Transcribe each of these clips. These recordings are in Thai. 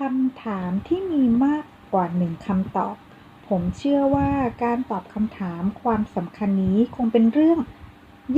คำถามที่มีมากกว่าหนึ่งคำตอบ ผมเชื่อว่าการตอบคำถามความสำคัญนี้คงเป็นเรื่อง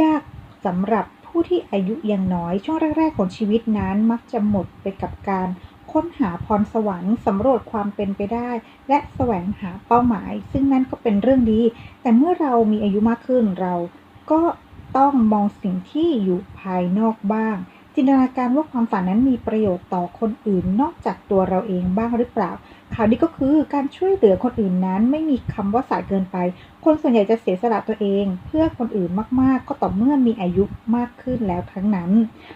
ยากสำหรับผู้ที่อายุยังน้อยช่วงแรก ๆ ของชีวิตนั้นมักจะหมดไปกับการค้นหาพรสวรรค์สำรวจความเป็นไปได้ และแสวงหาเป้าหมาย ซึ่งนั่นก็เป็นเรื่องดี แต่เมื่อเรามีอายุมากขึ้นเราก็ต้องมองสิ่งที่อยู่ภายนอกบ้าง จินตนาการว่าความฝันนั้นมีประโยชน์ต่อคนอื่นนอกจากตัวเราเองบ้างหรือเปล่า ข่าวดีก็คือการช่วยเหลือคนอื่นนั้นไม่มีคำว่าสายเกินไป คนส่วนใหญ่จะเสียสละตัวเอง เพื่อคนอื่นมากๆ ก็ต่อเมื่อมีอายุมากขึ้นแล้วทั้งนั้น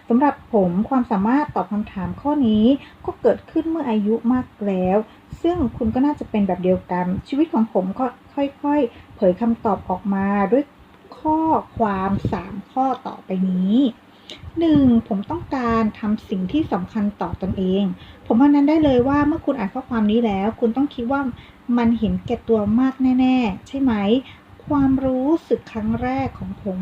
สำหรับผมความสามารถตอบคำถามข้อนี้ก็เกิดขึ้นเมื่ออายุมากแล้ว ซึ่งคุณก็น่าจะเป็นแบบเดียวกัน ชีวิตของผมก็ค่อยๆ เผยคำตอบออกมาด้วยข้อความ 3 ข้อต่อไปนี้ 1. ผมต้องการทำสิ่งที่สำคัญต่อตอนเอง ผมว่านั้นได้เลยว่าเมื่อคุณอ่านข้อความนี้แล้ว คุณต้องคิดว่ามันเห็นแก่ตัวมากแน่ ๆ ใช่ไหม ความรู้สึกครั้งแรกของผม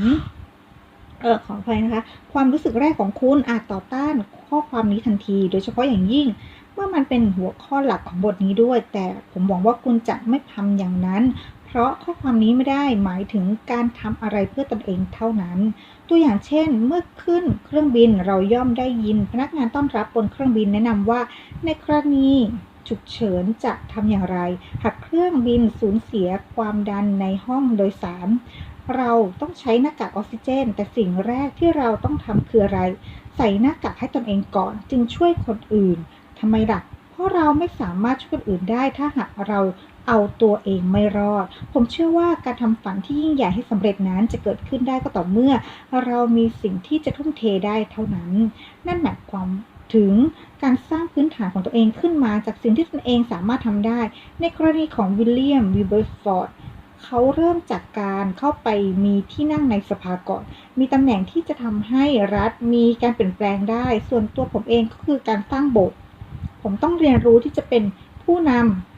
เออขออภัยนะคะ ความรู้สึกแรกของคุณอาจต่อต้านข้อความนี้ทันที โดยเฉพาะอย่างยิ่งเมื่อมันเป็นหัวข้อหลักของบทนี้ด้วย แต่ผมหวังว่าคุณจะไม่ทำอย่างนั้น เพราะข้อความนี้ไม่ได้หมายถึงการทำอะไรเพื่อตนเองเท่านั้น ตัวอย่างเช่น เมื่อขึ้นเครื่องบินเราย่อมได้ยิน พนักงานต้อนรับบนเครื่องบินแนะนำว่า ในกรณีฉุกเฉินจะทำอย่างไร หากเครื่องบินสูญเสียความดันในห้องโดยสาร เราต้องใช้หน้ากากออกซิเจน แต่สิ่งแรกที่เราต้องทำคืออะไร ใส่หน้ากากให้ตนเองก่อน จึงช่วยคนอื่นทำไมล่ะ เพราะเราไม่สามารถช่วยคนอื่นได้ถ้าหากเรา เอาตัวเองไม่รอด ผมเชื่อว่าการทำฝันที่ยิ่งใหญ่ให้สำเร็จนั้นจะเกิดขึ้นได้ก็ต่อเมื่อ เรามีสิ่งที่จะทุ่มเทได้เท่านั้น นั่นหมายความถึงการสร้างพื้นฐานของตัวเองขึ้นมาจากสิ่งที่ตนเองสามารถทำได้ ในกรณีของวิลเลียมวิเบอร์ฟอร์ดเขาเริ่มจากการเข้าไปมีที่นั่งในสภาก่อน มีตำแหน่งที่จะทำให้รัฐมีการเปลี่ยนแปลงได้ ส่วนตัวผมเองก็คือการสร้างโบสถ์ผมต้องเรียนรู้ที่จะเป็นผู้นำ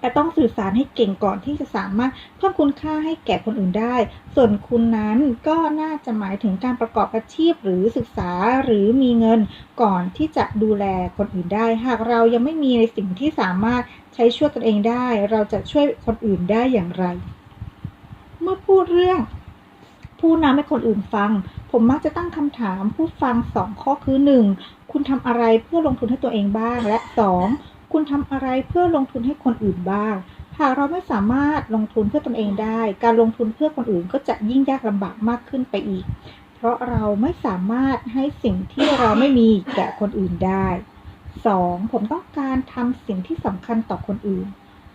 แต่ต้องสื่อสารให้เก่งก่อนที่จะสามารถเพิ่มคุณค่าให้แก่คนอื่นได้ ส่วนคุณนั้นก็น่าจะหมายถึงการประกอบอาชีพหรือศึกษาหรือมีเงินก่อนที่จะดูแลคนอื่นได้ หากเรายังไม่มีในสิ่งที่สามารถใช้ช่วยตนเองได้ เราจะช่วยคนอื่นได้อย่างไร เมื่อพูดเรื่องผู้นำให้คนอื่นฟัง ผมมักจะตั้งคำถามผู้ฟังสองข้อคือ 1. คุณทำอะไรเพื่อลงทุนให้ตัวเองบ้าง และ 2. คุณทำอะไรเพื่อลงทุนให้คนอื่นบ้าง หากเราไม่สามารถลงทุนเพื่อตนเองได้ การลงทุนเพื่อคนอื่นก็จะยิ่งยากลำบากมากขึ้นไปอีก เพราะเราไม่สามารถให้สิ่งที่เราไม่มีแก่คนอื่นได้ 2. ผมต้องการทำสิ่งที่สำคัญต่อคนอื่น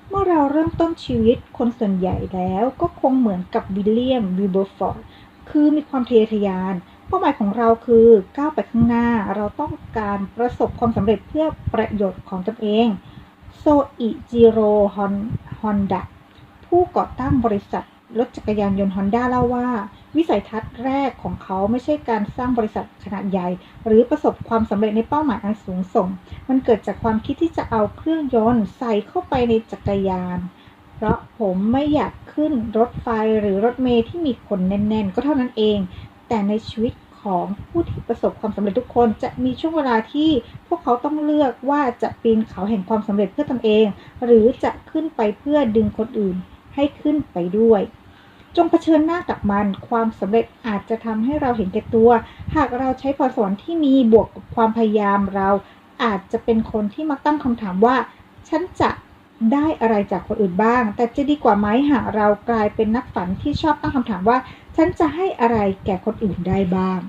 เมื่อเราเริ่มต้นชีวิตคนส่วนใหญ่แล้วก็คงเหมือนกับวิลเลียมวิเบอร์ฟอร์ดคือมีความทะเยอทะยาน ป้าหมายของเราคือก้าวไปข้างหน้าเราต้องการประสบความสำเร็จเพื่อประโยชน์ของตนเองโซอิจิโร่ฮอนดะผู้ก่อตั้งบริษัทรถจักรยานยนต์ฮอนด้าเล่าว่า วิสัยทัศน์แรกของเขาไม่ใช่การสร้างบริษัทขนาดใหญ่ หรือประสบความสำเร็จในเป้าหมายอันสูงส่ง มันเกิดจากความคิดที่จะเอาเครื่องยนต์ใส่เข้าไปในจักรยาน เพราะผมไม่อยากขึ้นรถไฟหรือรถเมล์ที่มีคนแน่น ๆ ก็เท่านั้นเอง แต่ในชีวิต ของผู้ที่ประสบความสำเร็จทุกคนจะมีช่วงเวลาที่พวกเขาต้องเลือกว่าจะปีนเขาแห่งความสำเร็จเพื่อตนเอง หรือจะขึ้นไปเพื่อดึงคนอื่นให้ขึ้นไปด้วย จงเผชิญหน้ากับมัน ความสำเร็จอาจจะทำให้เราเห็นแก่ตัว หากเราใช้พรสวรรค์ที่มีบวกกับความพยายามเราอาจจะเป็นคนที่มักตั้งคำถามว่า ฉันจะ ได้อะไรจากคนอื่นบ้าง แต่จะดีกว่าไหมหากเรากลายเป็นนักฝันที่ชอบตั้งคำถามว่า ฉันจะให้อะไรแก่คนอื่นได้บ้าง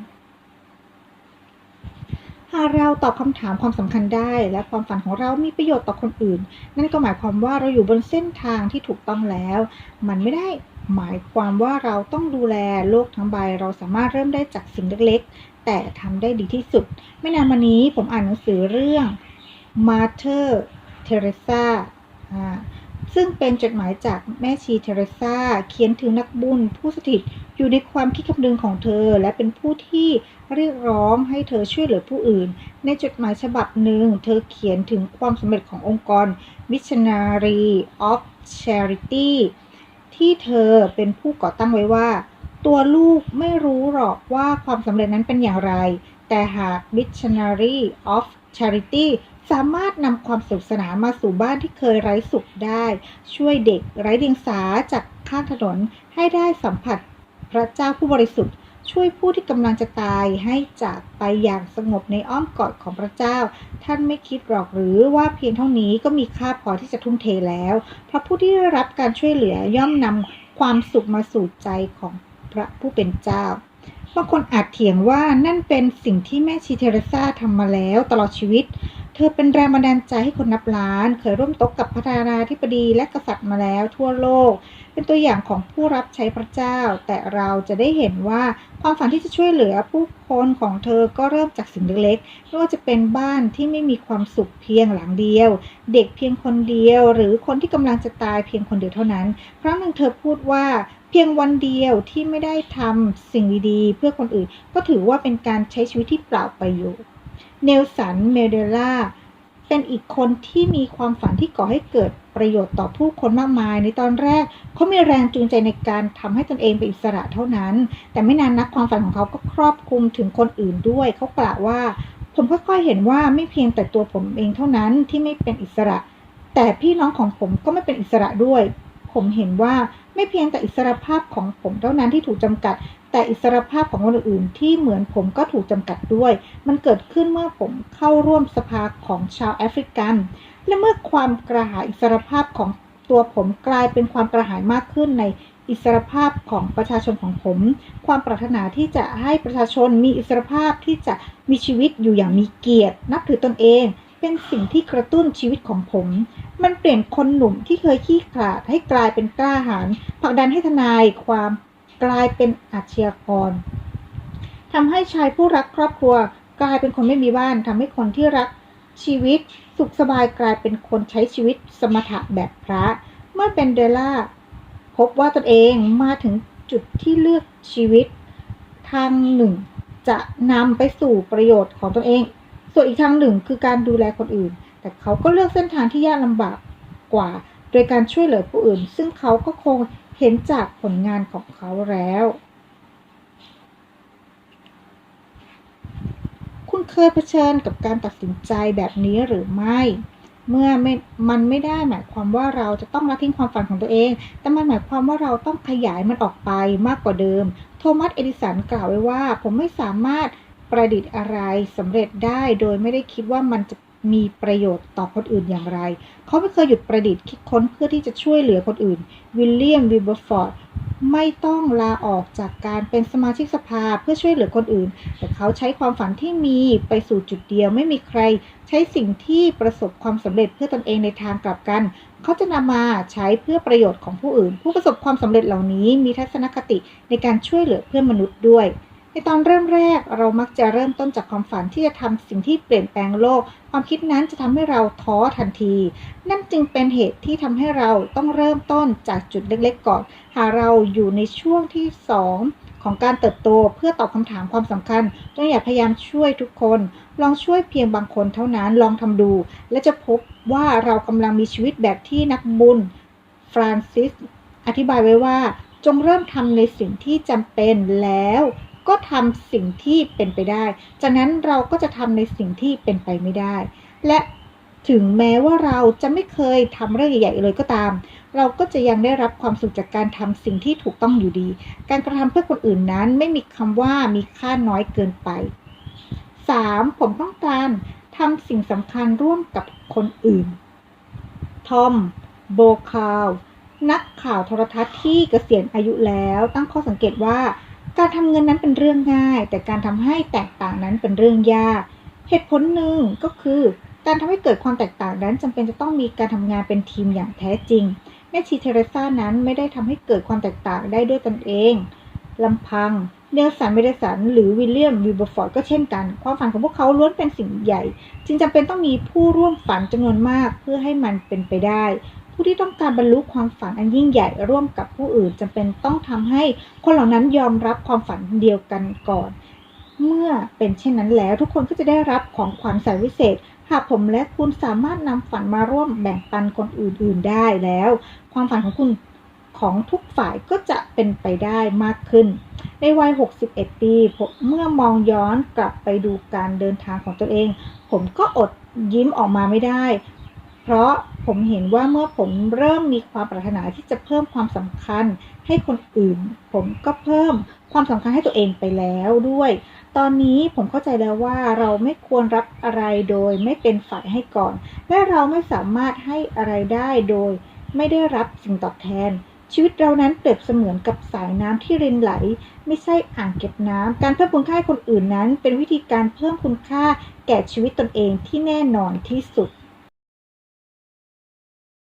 หากเราตอบคำถามความสำคัญได้ และความฝันของเรามีประโยชน์ต่อคนอื่น นั่นก็หมายความว่าเราอยู่บนเส้นทางที่ถูกต้องแล้ว มันไม่ได้หมายความว่าเราต้องดูแลโลกทั้งใบ เราสามารถเริ่มได้จากสิ่งเล็กๆ แต่ทำได้ดีที่สุด ไม่นานมานี้ผมอ่านหนังสือเรื่อง Mother Teresa ซึ่ ซึ่งเป็นจดหมายจากแม่ชีเทเรซาเขียนถึงนักบุญผู้สถิตอยู่ในความคิดคำนึงของเธอ และเป็นผู้ที่เรียกร้องให้เธอช่วยเหลือผู้อื่น ในจดหมายฉบับหนึ่ง เธอเขียนถึงความสำเร็จขององค์กร Missionary of Charity ที่เธอเป็นผู้ก่อตั้งไว้ว่า ตัวลูกไม่รู้หรอกว่าความสำเร็จนั้นเป็นอย่างไร แต่หาก Missionary of Charity สามารถนำความสนุกสนานมาสู่บ้านที่เคยไร้สุขได้ ช่วยเด็กไร้เดียงสาจากข้างถนนให้ได้สัมผัสพระเจ้าผู้บริสุทธิ์ ช่วยผู้ที่กำลังจะตายให้จากไปอย่างสงบในอ้อมกอดของพระเจ้า ท่านไม่คิดหรอกหรือว่าเพียงเท่านี้ก็มีค่าพอที่จะทุ่มเทแล้ว เพราะผู้ที่ได้รับการช่วยเหลือย่อมนำความสุขมาสู่ใจของพระผู้เป็นเจ้าบางคนอาจเถียงว่านั่นเป็นสิ่งที่แม่ชีเทเรซาทำมาแล้วตลอดชีวิต เธอเป็นแรงบันดาลใจให้คนนับล้าน เคยร่วมโต๊ะกับประธานาธิบดีและกษัตริย์มาแล้วทั่วโลก เป็นตัวอย่างของผู้รับใช้พระเจ้า แต่เราจะได้เห็นว่าความฝันที่จะช่วยเหลือผู้คนของเธอก็เริ่มจากสิ่งเล็กๆ ไม่ว่าจะเป็นบ้านที่ไม่มีความสุขเพียงหลังเดียว เด็กเพียงคนเดียว หรือคนที่กำลังจะตายเพียงคนเดียวเท่านั้น ครั้งหนึ่งเธอพูดว่าเพียงวันเดียวที่ไม่ได้ทำสิ่งดีๆเพื่อคนอื่น ก็ถือว่าเป็นการใช้ชีวิตที่เปล่าประโยชน์ เนลสัน เมเดล่า เป็นอีกคนที่มีความฝันที่ก่อให้เกิดประโยชน์ต่อผู้คนมากมาย ในตอนแรกเขามีแรงจูงใจในการทำให้ตนเองเป็นอิสระเท่านั้น แต่ไม่นานนักความฝันของเขาก็ครอบคลุมถึงคนอื่นด้วย เขากล่าวว่า ผมค่อยๆเห็นว่าไม่เพียงแต่ตัวผมเองเท่านั้นที่ไม่เป็นอิสระ แต่พี่น้องของผมก็ไม่เป็นอิสระด้วย ผมเห็นว่าไม่เพียงแต่อิสรภาพของผมเท่านั้นที่ถูกจำกัด แต่อิสรภาพของคนอื่นที่เหมือนผมก็ถูกจำกัดด้วย มันเกิดขึ้นเมื่อผมเข้าร่วมสภาของชาวแอฟริกัน และเมื่อความกระหายอิสรภาพของตัวผมกลายเป็นความกระหายมากขึ้นในอิสรภาพของประชาชนของผม ความปรารถนาที่จะให้ประชาชนมีอิสรภาพที่จะมีชีวิตอยู่อย่างมีเกียรติ นับถือตนเอง เป็นสิ่งที่กระตุ้นชีวิตของผม มันเปลี่ยนคนหนุ่มที่เคยขี้ขลาดให้กลายเป็นกล้าหาญผลักดันให้ทนายความ กลายเป็นอาชญากรทำให้ชายผู้รักครอบครัวกลายเป็นคนไม่มีบ้านทำให้คนที่รักชีวิตสุขสบายกลายเป็นคนใช้ชีวิตสมถะแบบพระ เมื่อเป็นเดล่าพบว่าตนเองมาถึงจุดที่เลือกชีวิต ทางหนึ่ง จะนำไปสู่ประโยชน์ของตนเอง ส่วนอีกทางหนึ่งคือการดูแลคนอื่น แต่เขาก็เลือกเส้นทางที่ยากลำบากกว่า โดยการช่วยเหลือผู้อื่น ซึ่งเขาก็คง เห็นจากผลงานของเขาแล้ว คุณเคยเผชิญกับการตัดสินใจแบบนี้หรือไม่ เมื่อไม่มันไม่ได้หมายความว่าเราจะต้องละทิ้งความฝันของตัวเอง แต่มันหมายความว่าเราต้องขยายมันออกไปมากกว่าเดิม โทมัส เอดิสันกล่าวไว้ว่า ผมไม่สามารถประดิษฐ์อะไรสำเร็จได้โดยไม่ได้คิดว่ามันจะ มีประโยชน์ต่อคนอื่นอย่างไร เขาไม่เคยหยุดประดิษฐ์คิดค้นเพื่อที่จะช่วยเหลือคนอื่น วิลเลียมวิลเบอร์ฟอร์ดไม่ต้องลาออกจากการเป็นสมาชิกสภาเพื่อช่วยเหลือคนอื่น แต่เขาใช้ความฝันที่มีไปสู่จุดเดียว ไม่มีใครใช้สิ่งที่ประสบความสำเร็จเพื่อตนเองในทางกลับกัน เขาจะนำมาใช้เพื่อประโยชน์ของผู้อื่น ผู้ประสบความสำเร็จเหล่านี้มีทัศนคติในการช่วยเหลือเพื่อนมนุษย์ด้วย ในตอนเริ่มแรกเรามักจะเริ่มต้นจากความฝันที่จะทำสิ่งที่เปลี่ยนแปลงโลก ความคิดนั้นจะทำให้เราท้อทันที นั่นจึงเป็นเหตุที่ทำให้เราต้องเริ่มต้นจากจุดเล็กๆก่อน หากเราอยู่ในช่วงที่ 2 ของการเติบโตเพื่อตอบคำถามความสำคัญจงอย่าพยายามช่วยทุกคน ลองช่วยเพียงบางคนเท่านั้นลองทำดู และจะพบว่าเรากำลังมีชีวิตแบบที่นักบุญฟรานซิสอธิบายไว้ว่าจงเริ่มทำในสิ่งที่จำเป็นแล้ว ก็ทำสิ่งที่เป็นไปได้ จากนั้นเราก็จะทำในสิ่งที่เป็นไปไม่ได้ และถึงแม้ว่าเราจะไม่เคยทำเรื่องใหญ่ๆเลยก็ตาม เราก็จะยังได้รับความสุขจากการทำสิ่งที่ถูกต้องอยู่ดี การกระทำเพื่อคนอื่นนั้นไม่มีคำว่ามีค่าน้อยเกินไป 3. ผมต้องการทำสิ่งสำคัญร่วมกับคนอื่น ทอม โบคาว นักข่าวโทรทัศน์ที่เกษียณอายุแล้ว ตั้งข้อสังเกตว่า การทำเงินนั้นเป็นเรื่องง่าย แต่การทำให้แตกต่างนั้นเป็นเรื่องยาก เหตุผลหนึ่งก็คือ การทำให้เกิดความแตกต่างนั้นจำเป็นจะต้องมีการทำงานเป็นทีมอย่างแท้จริง แม่ชีเทเรซานั้นไม่ได้ทำให้เกิดความแตกต่างได้ด้วยตนเองลำพังเนลสันเมเดสันหรือวิลเลียมวิลเบอร์ฟอร์ดก็เช่นกัน ความฝันของพวกเขาล้วนเป็นสิ่งใหญ่ จึงจำเป็นต้องมีผู้ร่วมฝันจำนวนมากเพื่อให้มันเป็นไปได้ ผู้ที่ต้องการบรรลุความฝันอันยิ่งใหญ่ร่วมกับผู้อื่นจำเป็นต้องทำให้คนเหล่านั้นยอมรับความฝันเดียวกันก่อน เมื่อเป็นเช่นนั้นแล้ว ทุกคนก็จะได้รับของขวัญสายวิเศษ หากผมและคุณสามารถนำฝันมาร่วมแบ่งปันคนอื่นๆได้แล้ว ความฝันของคุณของทุกฝ่ายก็จะเป็นไปได้มากขึ้น ในวัย 61 ปีผมเมื่อมองย้อนกลับไปดูการเดินทางของตัวเอง ผมก็อดยิ้มออกมาไม่ได้ เพราะผมเห็นว่าเมื่อผมเริ่มมีความปรารถนาที่จะเพิ่มความสำคัญให้คนอื่น ผมก็เพิ่มความสำคัญให้ตัวเองไปแล้วด้วย ตอนนี้ผมเข้าใจแล้วว่าเราไม่ควรรับอะไรโดยไม่เป็นฝ่ายให้ก่อน และเราไม่สามารถให้อะไรได้โดย ไม่ได้รับสิ่งตอบแทน ชีวิตเรานั้นเปรียบเสมือนกับสายน้ำที่รินไหล ไม่ใช่อ่างเก็บน้ำการเพิ่มคุณค่าให้คนอื่นนั้น เป็นวิธีการเพิ่มคุณค่าแก่ชีวิตตนเองที่แน่นอนที่สุด